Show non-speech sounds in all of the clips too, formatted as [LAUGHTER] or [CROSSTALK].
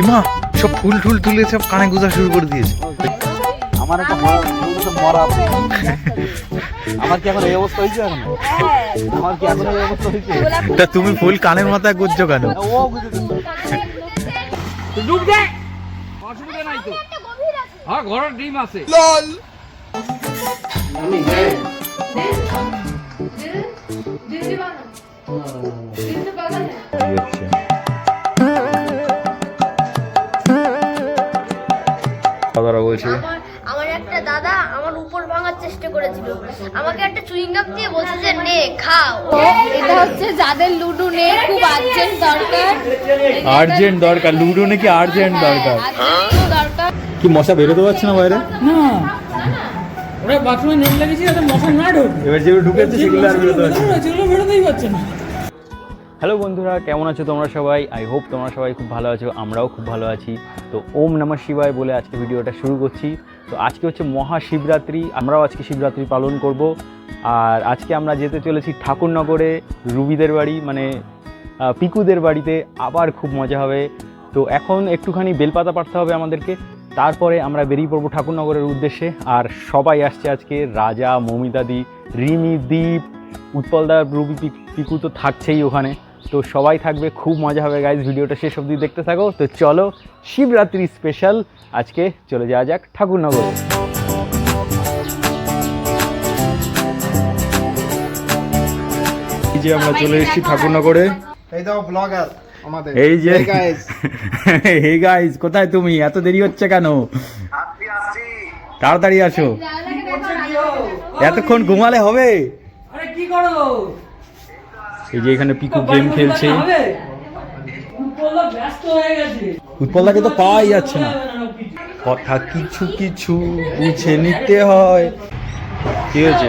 ইমা সব ফুল টুল তুলে সব কানে গুজা শুরু করে দিয়েছে। আমার একটা মরা- মরা আমার কি এখন এই অবস্থা হয়েছে এখন আমার কি এখন এই অবস্থা হয়েছে? তা তুমি ফুল কানের মাথায় গুজছো কেন? ও ডুব দে। অসুবিধা নাই তো। হ্যাঁ ঘরের ডিম আছে। দিদি বানাও দিদি বাগানে। দাদারা বলছে। আমার একটা দাদা আমার উপর ভাঙার চেষ্টা করেছিল। আমাকে একটা চুইংগাম দিয়ে বলছে যে নে খাও। এটা হচ্ছে যাদের লুডো নেই খুব আর্জেন্ট দরকার। আর্জেন্ট দরকার লুডো নাকি আর্জেন্ট দরকার? আর্জেন্ট দরকার। কি মশা বেরোতে পারছে না বাইরে? না। ওরা বাথরুমে নেট লাগিয়েছি যাতে মশা না ঢোকে। এবার যেগুলো ঢুকেছে সেগুলো আর বেরোতে পারছে না। যেগুলো বেরোতেই পারছে না। হ্যালো বন্ধুরা, কেমন আছো তোমরা সবাই? আই হোপ তোমরা সবাই খুব ভালো আছো, আমরাও খুব ভালো আছি। তো ওম নমঃ শিবায় বলে আজকে ভিডিওটা শুরু করছি। তো আজকে হচ্ছে মহাশিবরাত্রি, আমরাও আজকে শিবরাত্রি পালন করব। আর আজকে আমরা যেতে চলেছি ঠাকুরনগরে, রুবিদের বাড়ি মানে পিকুদের বাড়িতে আবার খুব মজা হবে। তো এখন একটুখানি বেলপাতা পাঠতে হবে আমাদেরকে। তারপরে আমরা বেরিয়ে পড়ব ঠাকুরনগরের উদ্দেশ্যে। আর সবাই আসছে আজকে, রাজা, মমিতাদি, রিমি, দীপ, উৎপলদা, রুবি পিকু তো থাকছেই ওখানে। তো সবাই থাকবে খুব মজা হবে গাইজ ভিডিওটা শেষ অবধি দেখতে থাকো। তো চলো শিবরাত্রি স্পেশাল আজকে চলে যাওয়া যাক ঠাকুরনগর। এই যে আমরা চলে এসেছি ঠাকুরনগরে। এই দাও ব্লগার এই যে হে গাইস [LAUGHS] কোথায় তুমি? এত দেরি হচ্ছে কেন? তাড়াতাড়ি আসো। এতক্ষণ ঘুমালে হবে? আরে কি করো? এই যে এখানে পিকু গেম খেলছে। হয়ে উৎপলদাকে তো পাওয়াই যাচ্ছে না। কথা কিছু কিছু বুঝে নিতে হয়। কি হয়েছে?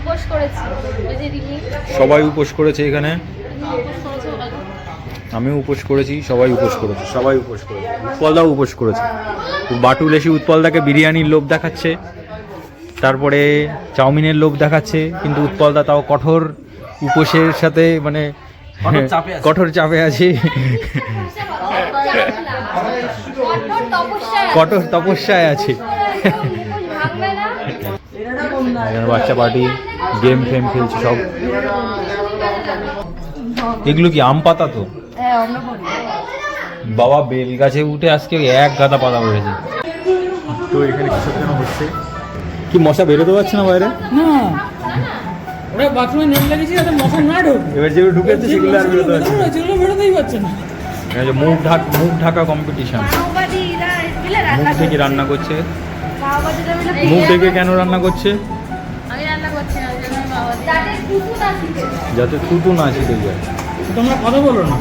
উপোস করেছি। ওই যে রিমি সবাই উপোস করেছে এখানে? আমিও উপোস করেছি সবাই উপোস করেছে। সবাই উপোস করেছে। উৎপলদাও উপোস করেছে। বাটুল এসে উৎপলদাকে বিরিয়ানির লোভ দেখাচ্ছে তারপরে চাউমিনের লোভ দেখাচ্ছে কিন্তু উৎপলদা তাও কঠোর। উপোসের সাথে মানে কঠোর চাপে আছে। কঠোর চাপে আছে। কঠোর তপস্যায় আছে। বাচ্চা পার্টি গেম ফেম খেলছে সব। এগুলো কি আম পাতা তো? হ্যাঁ বাবা বেল গাছে উঠে আজকে এক গাদা পাতা পড়েছে তো এখানে কিছু কেন হচ্ছে। কি মশা বেরোতে পারছে না বাইরে? না। ওরা বাথরুমে নেট লাগিয়েছি যাতে মশা না ঢোকে। এবার যেগুলো ঢুকেছে সেগুলো আর বেরোতে পারছে না। যেগুলো বেরোতেই পারছে না। এই মুখ ঢাক মুখ ঢাকা কম্পিটিশন মুখ থেকে রান্না করছে। মুখ থেকে কেন রান্না করছে? যাতে থুতু না ছিটে। যায়। তোমরা কথা বলো না।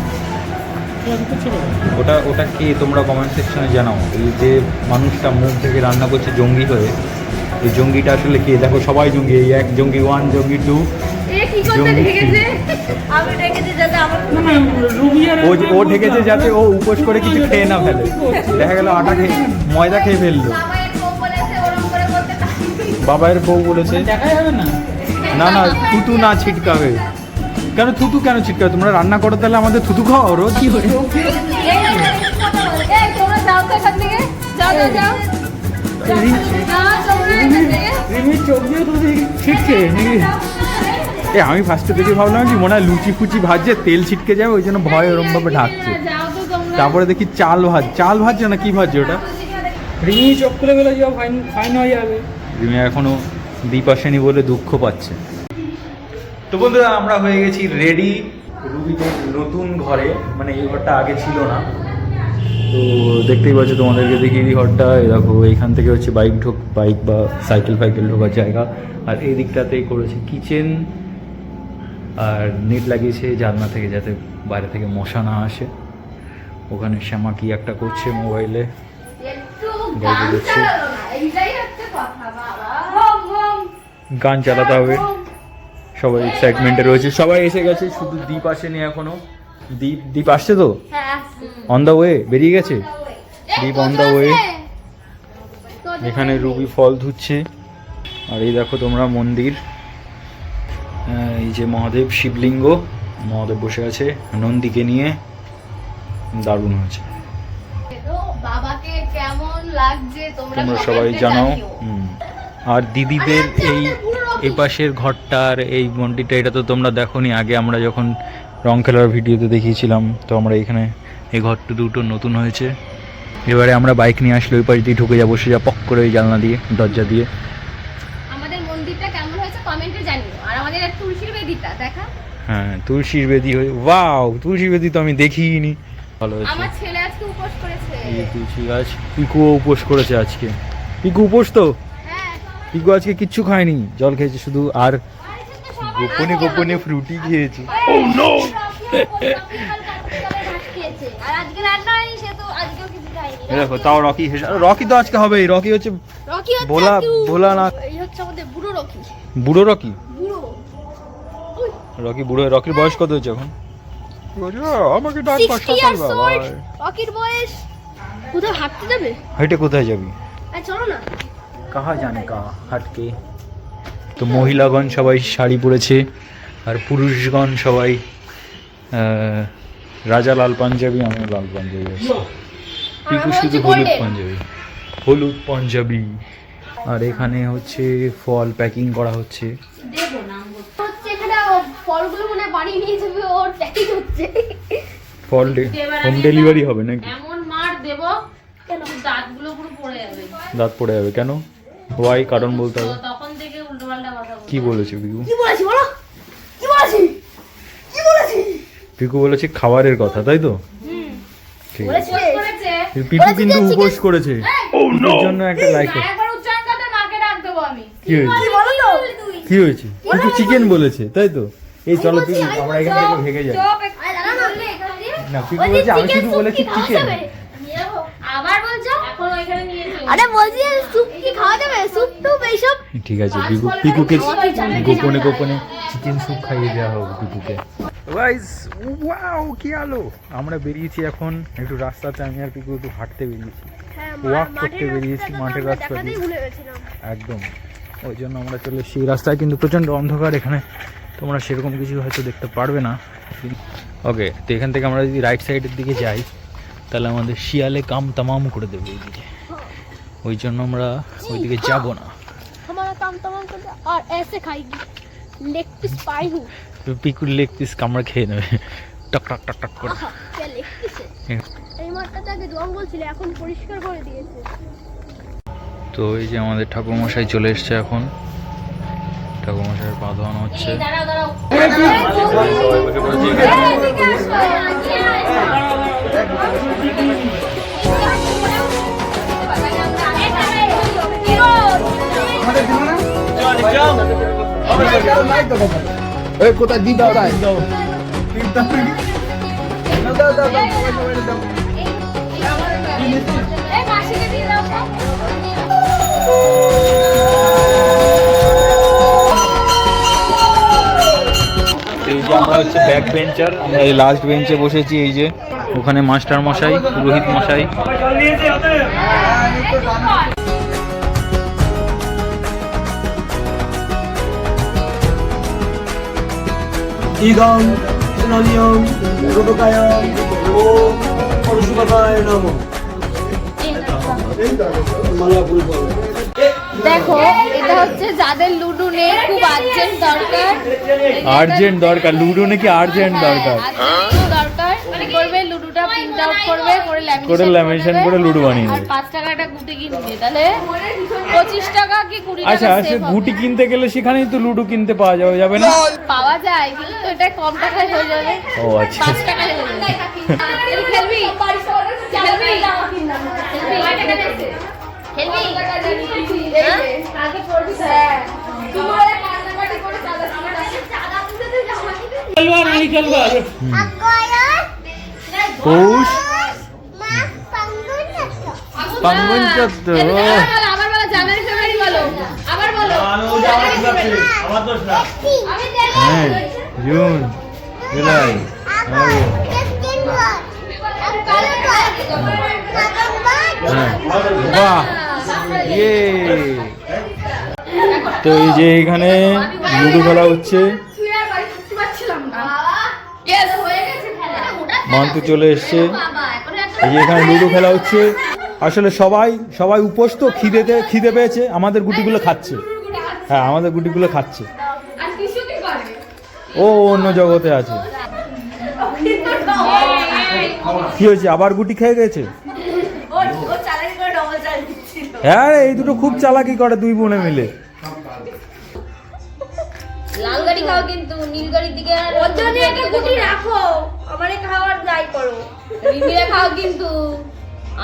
ওটা ওটা কে তোমরা কমেন্ট সেকশনে জানাও? এই যে মানুষটা মুখ থেকে রান্না করছে জঙ্গি হয়ে এই জঙ্গিটা আসলে কে? দেখো সবাই জঙ্গি এই এক জঙ্গি ওয়ান জঙ্গি টু এ কি করতে জঙ্গি ঢেকেছে? আমি ঢেকেছি যাতে আমার না না রুবি আর ও ও ঢেকেছে যাতে ও উপোস করে কিছু খেয়ে না ফেলে। দেখা গেল আটা খেয়ে ময়দা খেয়ে ফেলল। মায়ের বউ বলেছে ওরম করে করতে না। বাবায়ের বউ বলেছে না? না না থুতু না ছিটকাবে। কেন থুতু কেন ছিটকাবে? তোমরা রান্না করো তাহলে আমাদের থুতু খাও রোজ কি করে? এ আমি ফার্স্টে দেখে ভাবলাম কি মনে হয় লুচি ফুচি ভাজছে তেল ছিটকে যাবে ওই জন্য ভয় ওরম ভাবে ঢাকছে। তারপরে দেখি চাল ভাজ চাল ভাজছে না কি ভাজছে ওটা? রিমি চোখ খুলে গেলে যাও ফাইন ফাইন হয়ে যাবে। রিমি এখনও দ্বীপ আসেনি বলে দুঃখ পাচ্ছে। তো বন্ধুরা আমরা হয়ে গেছি রেডি রুবিদের নতুন ঘরে মানে এই ঘরটা আগে ছিল না। তো দেখতেই পাচ্ছ তোমাদেরকে দেখিয়ে দিই ঘরটা দেখো এইখান থেকে হচ্ছে বাইক ঢোক বাইক বা সাইকেল ফাইকেল ঢোকার জায়গা। আর এই দিকটাতেই করেছে কিচেন আর নেট লাগিয়েছে জানলা থেকে যাতে বাইরে থেকে মশা না আসে। ওখানে শ্যামা কি একটা করছে মোবাইলে গল্প গান করছি। চালাতে হবে। সবাই এক্সাইটমেন্টে রয়েছে। সবাই এসে গেছে শুধু দ্বীপ আসেনি এখনও। দ্বীপ দ্বীপ আসছে তো? অন দ্য ওয়ে বেরিয়ে গেছে? দ্বীপ অন দ্য ওয়ে এখানে রুবি ফল ধুচ্ছে। আর এই দেখো তোমরা মন্দির। এই যে মহাদেব শিবলিঙ্গ। মহাদেব বসে আছে নন্দীকে নিয়ে। দারুণ হয়েছে। বাবাকে কেমন লাগছে তোমরা সবাই জানাও। আর দিদিদের এই এই পাশের ঘরটার এই মন্দিরটা এটা তো তোমরা দেখোনি। আগে আমরা যখন রং খেলার ভিডিওতে দেখিয়েছিলাম। তো আমরা এখানে এই ঘরটা দুটো নতুন হয়েছে। এবারে আমরা বাইক নিয়ে আসলে ওই পাশ দিয়ে ঢুকে যাব সোজা পক করে ওই জানলা দিয়ে দরজা দিয়ে। আমাদের মন্দিরটা কেমন হয়েছে কমেন্টে জানিও। আর আমাদের তুলসীর বেদিটা দেখা? হ্যাঁ তুলসীর বেদি হয়ে ওয়াও তুলসীর বেদি তো আমি দেখিনি। ভালো হয়েছে। আমার ছেলে আজকে উপোস করেছে। এই তুলসী গাছ পিকুও উপোস করেছে আজকে। পিকু উপোস তো? হ্যাঁ। পিকু আজকে কিচ্ছু খায়নি জল খেয়েছে শুধু আর গোপনে গোপনে ফ্রুটি খেয়েছে। আর আজকে রান্না হয়নি সে তো আজকেও কিছু খায়নি এই দেখো তাও রকি রকি তো আজকে হবেই। রকি হচ্ছে রকি হচ্ছে ভোলা ভোলা না এই হচ্ছে আমাদের বুড়ো রকি। রকি? বুড়ো। রকির বয়স কত হচ্ছে এখন? আমাকে ডাক 60 রকির বয়স কোথাও হাঁটতে যাবে? হেঁটে কোথায় যাবি? চলো না। কাহা জানে কাহা হাটকে। তো মহিলাগণ সবাই শাড়ি পরেছে আর পুরুষগণ সবাই রাজা লাল পাঞ্জাবি আমি লাল পাঞ্জাবি আছি পিকু শুধু হলুদ পাঞ্জাবি হলুদ পাঞ্জাবি। আর এখানে হচ্ছে ফল প্যাকিং করা হচ্ছে। হচ্ছে এখানে ও ফলগুলো বাড়ি নিয়ে যাবে ওর প্যাকেজ হচ্ছে। ফল হোম ডেলিভারি হবে নাকি? এমন মার দেব কেন দাঁতগুলো পুরো পড়ে যাবে। দাঁত পড়ে যাবে। কেন? ওয়াই কারণ বলতে হবে তখন থেকে উল্টো পাল্টা কথা বলবে কি বলেছে পিকু কি বলেছি বলো? কি বলেছি? কি বলেছি? পিকু বলেছে খাবারের কথা তাই তো? ঠিক আছে। পিকু কিন্তু উপোস করেছে। পিকুর জন্য একটা লাইক একবার উচ্চারণ মাকে ডাক দেবো আমি। কি হয়েছে? বলো তো? কি হয়েছে? পিকু চিকেন বলেছে তাই তো? এই চলো পিকু আমরা এখান থেকে ভেগে যাই। না। পিকু বলেছে আমি শুধু বলেছি চিকেন আবার বলছো? এখন ওইখানে নিয়ে যেও আরে বলছি স্যুপ কি খাওয়া যাবে? স্যুপ টুপ এইসব ঠিক আছে পিকু পিকুকে গোপনে গোপনে চিকেন স্যুপ খাইয়ে দেওয়া হবে পিকুকে গাইস ওয়াও কি আলো! আমরা বেরিয়েছি এখন একটু রাস্তাতে আমি আর পিকু একটু হাঁটতে বেরিয়েছি। ওয়াক করতে বেরিয়েছি মাঠের রাস্তা দিয়ে। একদম। ওই জন্য আমরা চলে সেই রাস্তায় কিন্তু প্রচণ্ড অন্ধকার এখানে। তোমরা সেরকম কিছু হয়তো দেখতে পারবে না। ওকে তো এখান থেকে আমরা যদি রাইট সাইডের দিকে যাই তাহলে আমাদের শিয়ালে কাম তামাম করে দেবে এইদিকে। ওই জন্য আমরা ওইদিকে যাব না हमारा काम तमाम कर दिया और ऐसे खाएगी लेग पीस पाई हूँ পিকুর লেগ পিস কামড়া খেয়ে নেবে টক টক টক টক করে আহা क्या लेग पीस হ্যাঁ। এই মাঠটাতে আগে জঙ্গল ছিল এখন পরিষ্কার করে দিয়েছে তো এই যে আমাদের ঠাকুরমশাই চলে এসছে এখন ঠাকুরমশাইয়ের পা ধোয়ানো হচ্ছে দাঁড়াও দাঁড়াও আসো কোথায়? দিন কোথায় এই এই যে আমরা হচ্ছে ব্যাক বেঞ্চার আমরা এই লাস্ট বেঞ্চে বসেছি এই যে ওখানে মাস্টার মশাই পুরোহিত মশাই। ইদং সুনানিয়ং রূপকায়ং ও পরশুকায় নম। দেখো এটা হচ্ছে যাদের লুডু নেই খুব আর্জেন্ট দরকার। আর্জেন্ট দরকার। লুডো নাকি আর্জেন্ট দরকার। প্রিন্ট আউট করবে করে ল্যামিনেশন করে lamination করে লুডো বানিয়ে আর নেবে। পাঁচ টাকাটা গুটি কিনবে তাহলে পঁচিশ টাকা কি কুড়ি টাকা আচ্ছা সে গুটি কিনতে গেলে সেখানেই তো লুডো কিনতে পাওয়া যাবে যাবে না? পাওয়া যায় কিন্তু এটা কম টাকায় হয়ে যাবে। ও আচ্ছা। পাঁচ টাকায় হয়ে যাবে। খেলবি? খেলবি? খেলবি? পৌষ পাঙ্গুন চত্ব। আবার বলো জানুয়ারি ফেব্রুয়ারি বলো। আবার বলো। আমি দেখো হ্যাঁ জুন জুলাই হ্যাঁ বাহ ইয়ে। তো এই যে এখানে লুডো খেলা হচ্ছে তুই আর বাড়ি থাকতে পারছিলাম না ইয়েস হয়ে গেছে খেলা মান্তু চলে এসছে। এই যে এখানে লুডো খেলা হচ্ছে। আসলে সবাই সবাই উপোস তো খিদেতে খিদে পেয়েছে আমাদের গুটিগুলো খাচ্ছে। হ্যাঁ আমাদের গুটিগুলো খাচ্ছে। ও অন্য জগতে আছে। কি হয়েছে? আবার গুটি খেয়ে গেছে? হ্যাঁ এই দুটো খুব চালাকি করে দুই বোনে মিলে। লাল গাড়ি খাও কিন্তু। নীল গাড়ির দিকে ওর জন্য একটা গুটি রাখো। আমারে খাওয়ার দায় করো। রিমিরা খাও কিন্তু।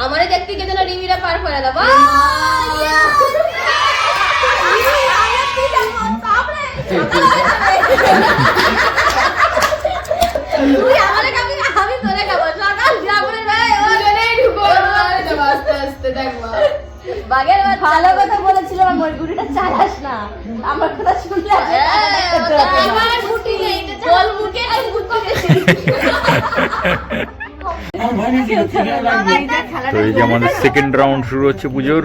আমারে দেখতে গেলে না রিমিরা পার করে দাও। তুই আমারে খাবি আমি তোরে খাব। সকাল গ্রামের ভাই ও ঢুকো। আস্তে আস্তে দেখবা বাগের ভালো কথা বলেছিল আমার গুটিটা চালাস না। আমার কথা শুনলে আমার গুটি নেই বল মুখে গুটি তো এই যে আমাদের সেকেন্ড রাউন্ড শুরু হচ্ছে পুজোর।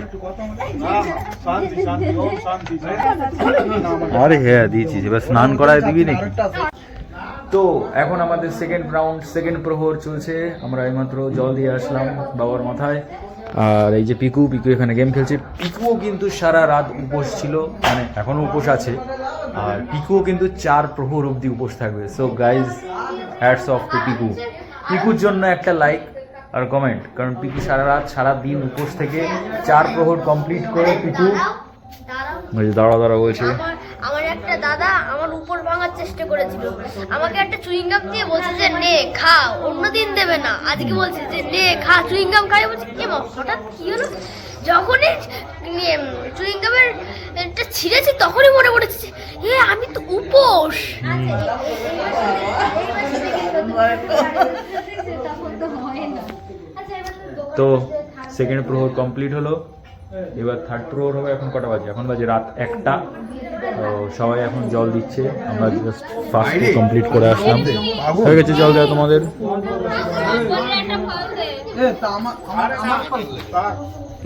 আরে হ্যাঁ দিয়েছি এবার স্নান করায় দিবি নাকি? তো এখন আমাদের সেকেন্ড রাউন্ড সেকেন্ড প্রহর চলছে। আমরা এইমাত্র জল দিয়ে আসলাম বাবার মাথায়। আর এই যে পিকু পিকু এখানে গেম খেলছে। পিকুও কিন্তু সারা রাত উপোস ছিল মানে এখনও উপোস আছে। আর পিকুও কিন্তু চার প্রহর অবধি উপোস থাকবে। So guys hats off to Piku. পিকুর জন্য একটা লাইক আর কমেন্ট কারণ পিকু সারা রাত সারা দিন উপোস থেকে চার প্রহর কমপ্লিট করে পিকু। দাঁড়া দাঁড়া বলছে। আমার একটা দাদা চেষ্টা করেছিল। আমাকে একটা চুইংগাম দিয়ে বলছে যে, নে, খা। অন্যদিন দেবে না। আজকে বলছে যে, নে, খা। চুইংগাম খাই। বলছে, কি হঠাৎ কি হলো? যখনই চুইংগামের এটা ছিঁড়েছি, তখনই মনে পড়েছে এ, আমি তো উপোস। তো সেকেন্ড প্রহর কমপ্লিট হলো। এবার থার্ড ফ্লোর হবে এখন কটা বাজে? এখন বাজে রাত একটা। তো সবাই এখন জল দিচ্ছে। আমরা জাস্ট ফার্স্ট কমপ্লিট করে আসলাম। হয়ে গেছে জল দেওয়া তোমাদের?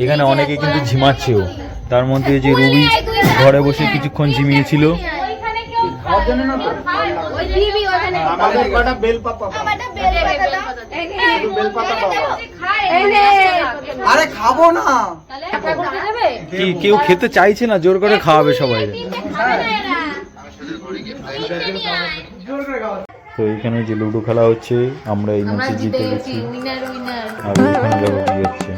এখানে অনেকে কিন্তু ঝিমাচ্ছেও। তার মধ্যে যে রুবি ঘরে বসে কিছুক্ষণ ঝিমিয়েছিল ওইখানে কেউ খায় ওই দিবি ওখানে খায় আরে খাব না। তাহলে একটা করতে দেবে কি কেউ খেতে চাইছে না? জোর করে খাওয়াবে সবাই। খাবে না তো এখানে যে লুডো খেলা হচ্ছে আমরা এই ম্যাচে জিতে গেছি। উইনার উইনার আর এখানে দেখো কি হচ্ছে?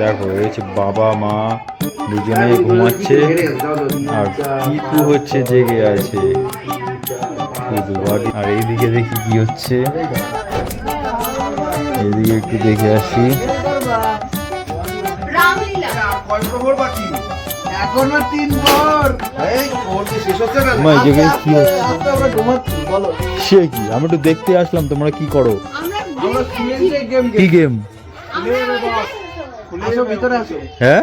দেখো এই হচ্ছে বাবা মা দুজনে ঘুমাচ্ছে। আর পিকু হচ্ছে জেগে আছে। আর এইদিকে দেখি কি হচ্ছে। এইদিকে একটু দেখে আসি। সে কি? আমি একটু দেখতে আসলাম তোমরা কি করো? আমরা শুয়েছি গেম কি গেম হ্যাঁ?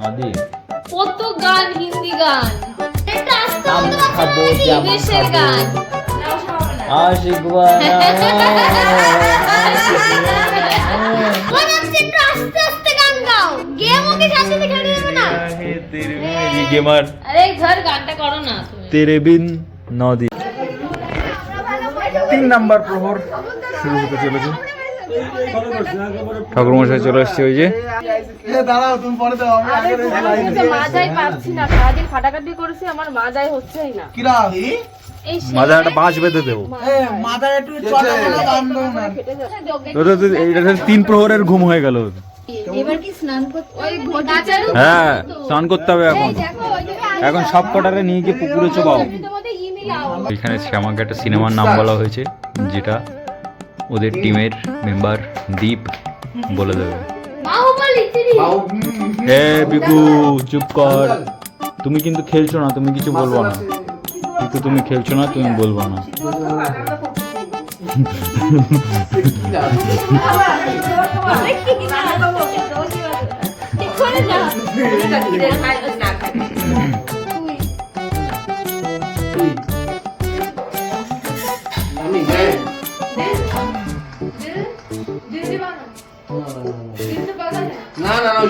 কাঁদে কত গান হিন্দি গান। আম খাব জাম খাব আশিক তেরে বিন নদী। তিন নাম্বার প্রহর শুরু হতে চলেছে। ঠাকুর মশাই চলে আসছে ওই যে। এ, দাঁড়াও তুমি পরে দাও আমি আগে রয়েছি লাইনে। মাজাই পাচ্ছি না সারাদিন খাটাখাটি করেছি আমার মাজাই হচ্ছেই না। কিরা এই মাঝে একটা বাঁশ বেঁধে দেবো। মাথায় তিন প্রহরের ঘুম হয়ে গেল। হ্যাঁ স্নান করতে হবে এখন। এখন সব কটারে নিয়ে গিয়ে পুকুরে চোবাও। তোমাদের এখানে আমাকে একটা সিনেমার নাম বলা হয়েছে যেটা ওদের টিমের মেম্বার দীপ বলে দেবে। থ্রি বিকু চুপ কর। তুমি কিন্তু খেলছো না তুমি কিছু বলব না। কিন্তু তুমি খেলছো না তুমি বলব না। না [LAUGHS]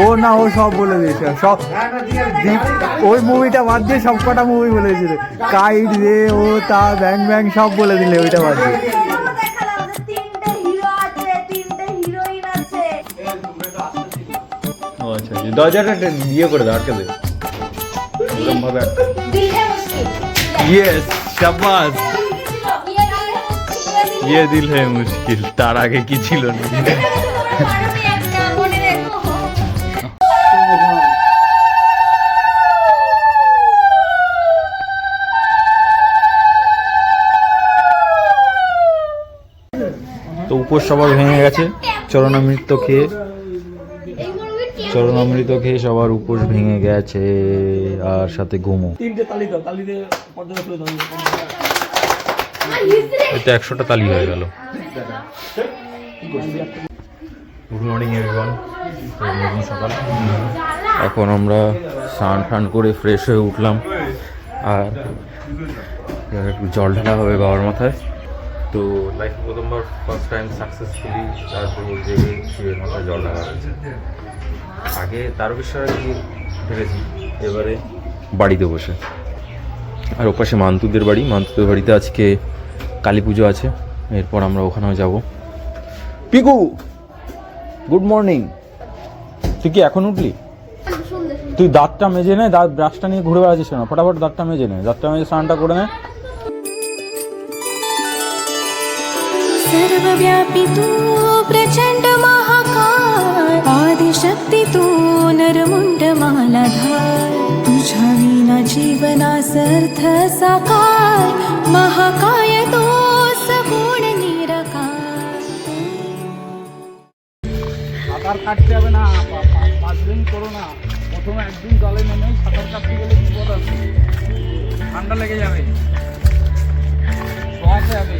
ও না ও সব বলে দিয়েছে সব ওই মুভিটা বাদ দিয়ে সব কটা মুভি বলে দিয়েছিল কাইট রে ও তা ব্যাং ব্যাং সব বলে দিলে ওইটা বাদ দিয়ে। তিনটে হিরো আছে তিনটে হিরোইন আছে ও আচ্ছা আচ্ছা। দরজাটা ইয়ে করে দাও আটকে দে। ওরকম ভাবে ইয়েস শাবাশ ইয়ে দিল হে মুশকিল? তার আগে কি ছিল না? তো উপোস সবার ভেঙে গেছে চরণামৃত খেয়ে। চরণামৃত খেয়ে সবার উপোস ভেঙে গেছে আর সাথে ঘুমো। তিনটে তালি দাও তালি দিয়ে এতে একশোটা তালি হয়ে গেল। গুড মর্নিং এভরিওয়ান সকাল। এখন আমরা স্নান টান করে ফ্রেশ হয়ে উঠলাম। আর একটু জল ঢালা হবে বাবার মাথায়। তো লাইফ প্রথমবার ফার্স্ট টাইম সাকসেসফুলি তারপর জেগে শিবের মাথায় জল ঢালা হয়েছে। আগে তারকেশ্বর গিয়ে ঢেলেছি এবারে বাড়িতে বসে। আর ওপাশে মান্তুদের বাড়ি। মান্তুদের বাড়িতে আজকে কালী পুজো আছে এরপর আমরা ওখানেও যাব পিকু গুড মর্নিং তুই কি এখন উঠলি তুই দাঁতটা মেজে নে দাঁত ব্রাশটা নিয়ে ঘুরে বেড়াচ্ছিস না ফটাফট দাঁতটা মেজে নে দাঁতটা মেজে স্নানটা করে নে सर्वव्यापी तू प्रचंड महाकाय आदिशक्ती तू नरमुंड मालाधार तुझ्या विना जीवनास अर्थ साकार महाकाय সাঁতার কাটতে হবে না পাঁচ দিন করো না। প্রথমে একদিন জলে নেমে সাঁতার কাটতে গেলে বিপদ আছে। ঠান্ডা লেগে যাবে। শোয়াতে হবে।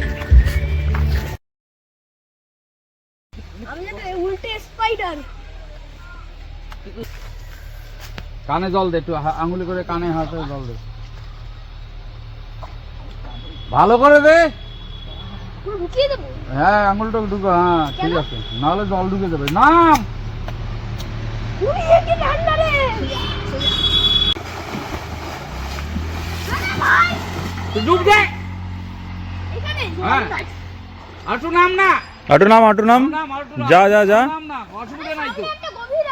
কানে জল দে একটু আঙুলি করে কানে হাতে জল দে। ভালো করে দে। হ্যাঁ আঙুলটা ঢুকো হ্যাঁ ঠিক আছে। নাহলে জল ঢুকে যাবে। নাম! ডুব হ্যাঁ। আটু নাম না। আটু নাম আটু নাম। যা যা যা। অসুবিধা নাই তো।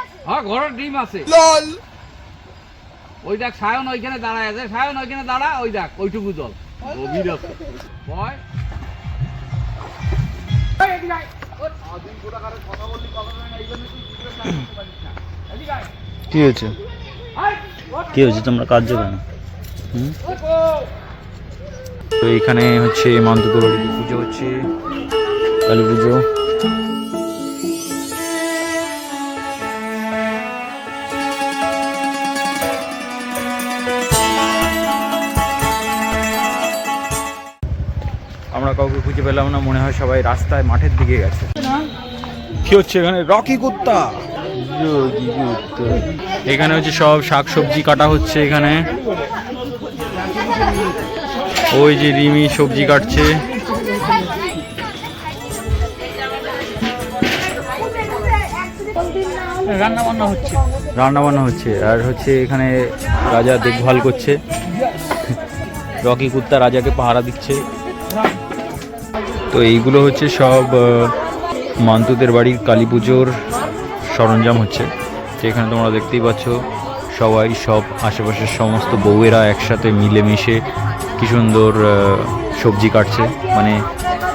আছে। হ্যাঁ ঘরের ডিম আছে। ওই দেখ সায়ন ওইখানে দাঁড়ায় আছে। সায়ন ওইখানে দাঁড়া ওই দেখ ওইটুকু জল। গভীর আছে। ভয় কি হয়েছে? কি হয়েছে? তোমরা কার্য কেন? তো এখানে হচ্ছে বাড়িতে পুজো হচ্ছে, কালী পুজো। কাউকে খুঁজে পেলাম না মনে হয় সবাই রাস্তায় মাঠের দিকে গেছে। কি হচ্ছে এখানে? রকি কুত্তা। এখানে হচ্ছে সব শাক সবজি কাটা হচ্ছে এখানে। ওই যে রিমি সবজি কাটছে। রান্না বান্না হচ্ছে। রান্না বান্না হচ্ছে। আর হচ্ছে এখানে রাজা দেখভাল করছে। রকি কুত্তা রাজাকে পাহারা দিচ্ছে। তো এইগুলো হচ্ছে সব মান্তুদের বাড়ির কালী পুজোর সরঞ্জাম হচ্ছে। তো এখানে তোমরা দেখতেই পাচ্ছ, সবাই সব আশেপাশের সমস্ত বউয়েরা একসাথে মিলেমিশে কি সুন্দর সবজি কাটছে। মানে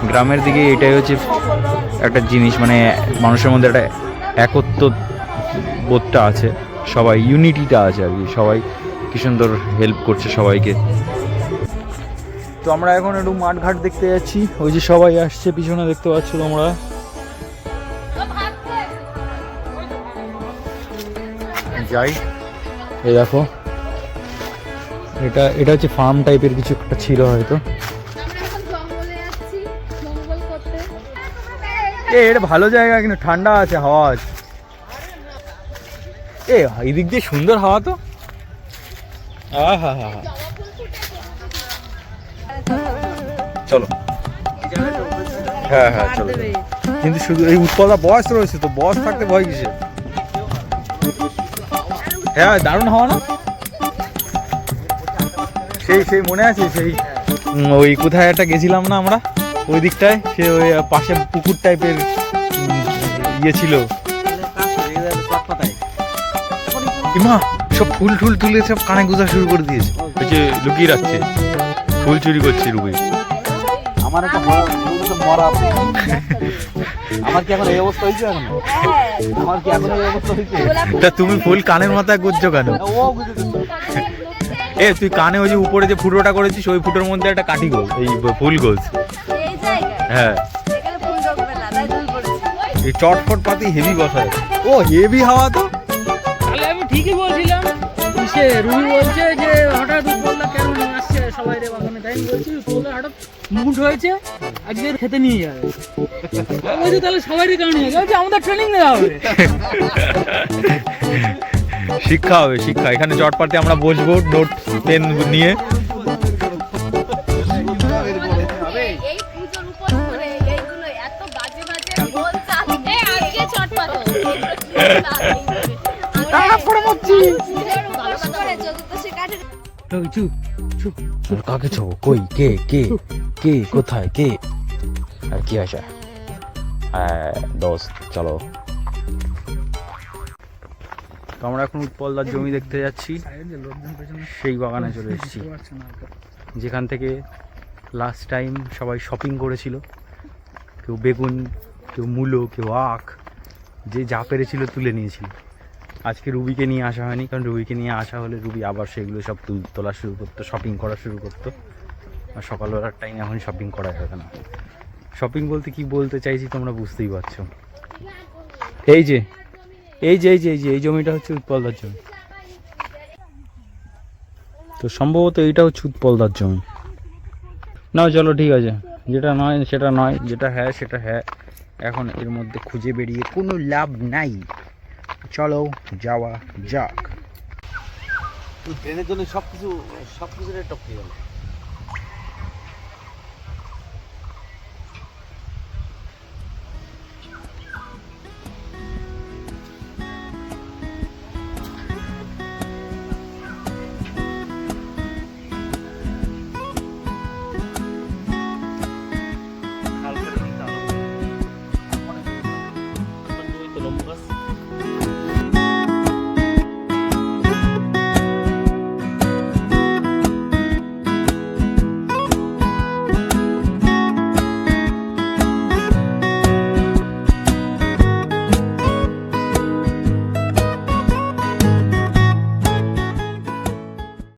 গ্রামের দিকে এটাই হচ্ছে একটা জিনিস মানে মানুষের মধ্যে একটা একত্ব বোধটা আছে। সবাই ইউনিটিটা আছে আর কি। সবাই কি সুন্দর হেল্প করছে সবাইকে। তো আমরা এখন একটু মাঠঘাট দেখতে যাচ্ছি। ওই যে সবাই আসছে, পিছনে দেখতে পাচ্ছ তোমরা। যাই, এই দেখো। এটা এটা হচ্ছে ফার্ম টাইপের কিছু একটা ছিল হয়তো। এ, এটা ভালো জায়গা কিন্তু, ঠান্ডা আছে, হাওয়া আছে। এই দিক দিয়ে সুন্দর হাওয়া তো। আহা হা হা। চলো। হ্যাঁ হ্যাঁ চলো কিন্তু শুধু এই উৎপলা বয়স রয়েছে তো, বয়স থাকতে ভয় কিসে হ্যাঁ দারুণ হাওয়া না? সেই সেই মনে আছে, সেই। ওই কোথায় একটা গেছিলাম না আমরা? ওই দিকটায়, সে ওই পাশে পুকুর টাইপের ইয়ে ছিল। ইমা, সব ফুল টুল তুলে সব কানে গুজা শুরু করে দিয়েছে। লুকিয়ে রাখছে। ফুল চুরি করছে রুবি। আমার একটা মরা আমার কি এখন এই অবস্থা হয়েছে এখন? আমার কি এখন এই অবস্থা হয়েছে? তা তুমি ফুল কানের মাথায় গুজছো কেন? এ তুই কানে ওই যে উপরে যে ফুটোটা করেছিস ওই ফুটোর মধ্যে একটা কাঠি গোল এই ফুল গোল। হ্যাঁ। এখানে ফুল ঢোকবে না তাই তুমি পড়েছি এই চটফট পাতি হেভি বসায়। ও হেভি হাওয়া তো? তাহলে আমি ঠিকই বলছিলাম। সে রুহি বলছে যে হঠাৎ হয়েছে আজকে খেতে নিয়ে যাবে। বলছি তাহলে আমাদের ট্রেনিং দেওয়া হবে। শিক্ষা হবে শিক্ষা। এখানে চটপাতে আমরা বসবো নোট পেন নিয়ে। চুপ। চুপ কাকে ছো কই? কে? কে? কে? কোথায়? কে? আর কি আছে দোস্ত, চলো। তো আমরা এখন উৎপলদার জমি দেখতে যাচ্ছি। সেই বাগানে চলে এসেছি। যেখান থেকে লাস্ট টাইম সবাই শপিং করেছিল। কেউ বেগুন, কেউ মূলো, কেউ আখ, যে যা পেরেছিল তুলে নিয়েছিল। আজকে রুবিকে নিয়ে আসা হয়নি, কারণ রুবিকে নিয়ে আসা হলে রুবি আবার সেগুলো সব তুল, তোলা শুরু করতো শপিং করা শুরু করতো। আর সকালবেলার টাইম এখন শপিং করা যাবে না। শপিং বলতে কি বলতে চাইছি তোমরা বুঝতেই পারছ। এই যে এই যে এই যে এই যে, এই জমিটা হচ্ছে উৎপলদার জমি। তো সম্ভবত এইটা হচ্ছে উৎপলদার জমি। না চলো, ঠিক আছে। যেটা নয়, সেটা নয়, যেটা হ্যাঁ সেটা হ্যাঁ। এখন এর মধ্যে খুঁজে বেরিয়ে কোনো লাভ নাই। চলো যাওয়া যাক। ট্রেনের জন্য সব কিছু সব কিছু টপকে গেল